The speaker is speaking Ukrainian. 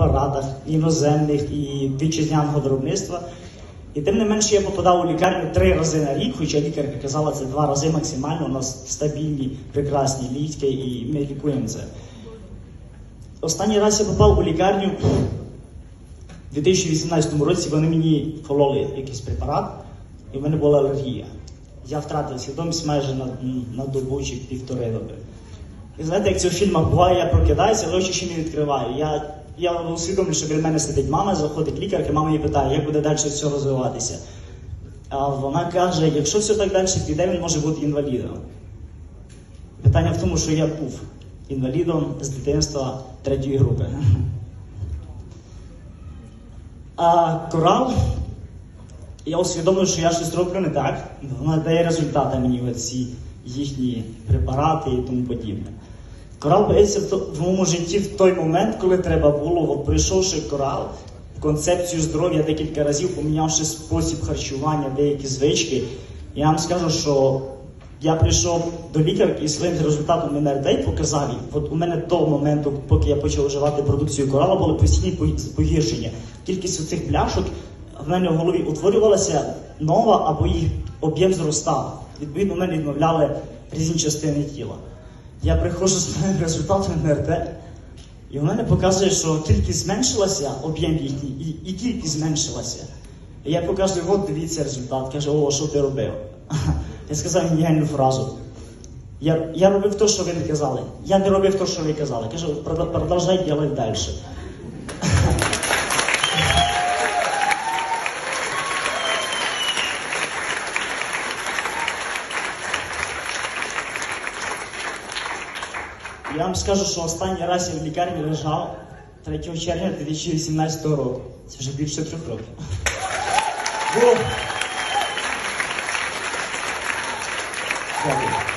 препаратах, іноземних і вітчизняного виробництва. І тим не менше я попадав у лікарню три рази на рік, хоча лікарка казала, це два рази максимально. У нас стабільні, прекрасні ліки, і ми лікуємо це. Останній раз я попав у лікарню у 2018 році. Вони мені кололи якийсь препарат, і в мене була алергія. Я втратив свідомість майже на, на добу чи півтори доби. І знаєте, як в фільмах буває, я прокидаюся, але очі ще не відкриваю. Я, я усвідомлюю, що біля мене сидить мама, заходить лікарка, мама її питає, як буде далі все розвиватися. А вона каже, якщо все так далі піде, він може бути інвалідом. Питання в тому, що я був інвалідом з дитинства третьої групи. А корал, я усвідомив, що я щось роблю не так. Вона дає результати мені ці їхні препарати і тому подібне. Корал появився в, моєму житті в той момент, коли треба було, от прийшовши корал, концепцію здоров'я декілька разів, помінявши спосіб харчування, деякі звички. Я вам скажу, що я прийшов до лікарки і своїм результатом МРД показав. От у мене до моменту, поки я почав вживати продукцію корала, були постійні погіршення. Кількість цих пляшок в мене в голові утворювалася нова або їх об'єм зростав. Відповідно, мене відмовляли різні частини тіла. Я приходжу з результатами МРТ, і в мене показує, що кількість зменшилася, об'єм їхній, і, і кількість зменшилася. І я показую, от дивіться результат. Каже, о, що ти робив? Я сказав геніальну фразу. Я, я робив те, що ви не казали. Я не робив те, що ви казали. Кажу, продовжай робити далі. Я вам скажу, що останній раз я в лікарні лежав 3 червня 2018 року. Це вже більше трьох років. Дякую.